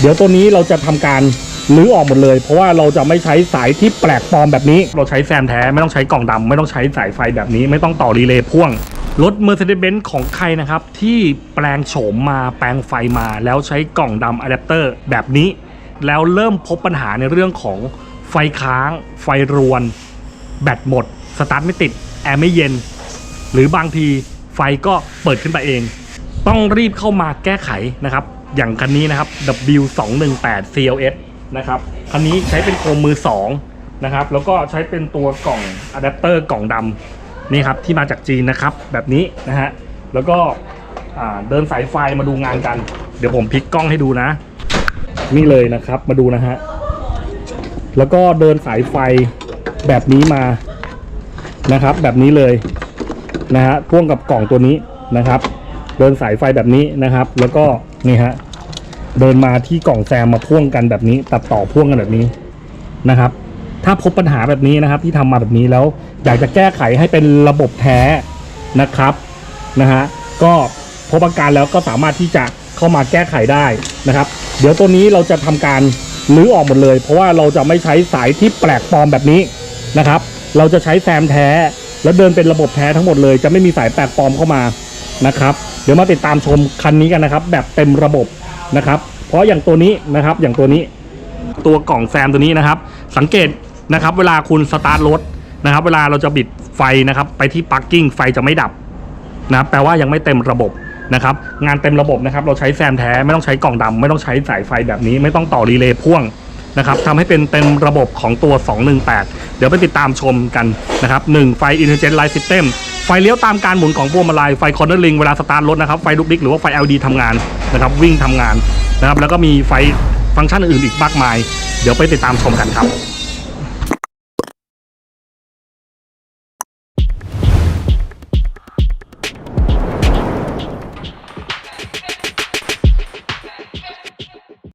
เดี๋ยวตัวนี้เราจะทำการรื้อออกหมดเลย เพราะว่าเราจะไม่ใช้สายที่แปลกปลอมแบบนี้ เราใช้แซมแท้ไม่ต้องใช้กล่องดำไม่ต้องใช้สายไฟแบบนี้ ไม่ต้องต่อรีเลย์พ่วงรถ Mercedes-Benz ของใครนะครับ ที่แปลงโฉมมาแปลงไฟมา แล้วใช้กล่องดำอะแดปเตอร์แบบนี้ แล้วเริ่มพบปัญหาในเรื่องของไฟค้าง ไฟรวน แบตหมด สตาร์ทไม่ติด แอร์ไม่เย็น หรือบางทีไฟก็เปิดขึ้นมาเอง ต้องรีบเข้ามาแก้ไขนะครับ อย่างคันนี้นะครับ W218 CLS นะครับ คันนี้ใช้เป็นโคมมือ2นะครับ แล้วก็ใช้เป็นตัวกล่องอะแดปเตอร์กล่องดำนี่ครับที่มาจากจีนนะครับ แบบนี้นะฮะ แล้วก็เดินสายไฟมาดูงานกัน เดี๋ยวผมพลิกกล้องให้ดูนะ นี่เลยนะครับมาดูนะฮะ แล้วก็เดินสายไฟแบบนี้มานะครับ แบบนี้เลยนะฮะพ่วงกับกล่องตัวนี้นะครับ เดินสายไฟแบบนี้นะครับ แล้วก็ นี่ฮะเดินมาที่กล่องแซมมาพ่วงกันแบบนี้ ตัดต่อพ่วงกันแบบนี้นะครับ ถ้าพบปัญหาแบบนี้นะครับ ที่ทำมาแบบนี้แล้ว อยากจะแก้ไขให้เป็นระบบแท้นะครับนะฮะก็พบอาการแล้วก็สามารถที่จะเข้ามาแก้ไขได้นะครับ เดี๋ยวตัวนี้เราจะทำการรื้อออกหมดเลย เพราะว่าเราจะไม่ใช้สายที่แปลกปลอมแบบนี้นะครับ เราจะใช้แซมแท้ แล้วเดินเป็นระบบแท้ทั้งหมดเลย จะไม่มีสายแปลกปลอมเข้ามานะครับ ดี๋ยวมาติดตามชมคันนี้กันนะครับ แบบเต็มระบบนะครับ เพราะอย่างตัวนี้นะครับอย่างตัวนี้ตัวกล่องแซมตัวนี้นะครับ สังเกตนะครับ เวลาคุณสตาร์ทรถนะครับ เวลาเราจะบิดไฟนะครับ ไปที่ปลั๊กกิ้งไฟจะไม่ดับนะบแปลว่ายังไม่เต็มระบบนะครับ งานเต็มระบบนะครับ เราใช้แซมแท้ไม่ต้องใช้กล่องดำไม่ต้องใช้สายไฟแบบนี้ ไม่ต้องต่อรีเลย์พ่วงนะครับทำให้เป็นเต็มระบบของตัว 218 เดี๋ยวไปติดตามชมกันนะครับ 1 ไฟ Intelligent Light System ฟเลี้ยวตามการหมุนของพวงมาลัยไฟคอนเนอร์ลิงเวลาสตาร์ทรถนะครับไฟลุกดิกหรือว่าไฟ LED ทำงานนะครับวิ่งทำงานนะครับแล้วก็มีไฟฟังก์ชันอื่นอีกมากมาย เดี๋ยวไปติดตามชมกันครับ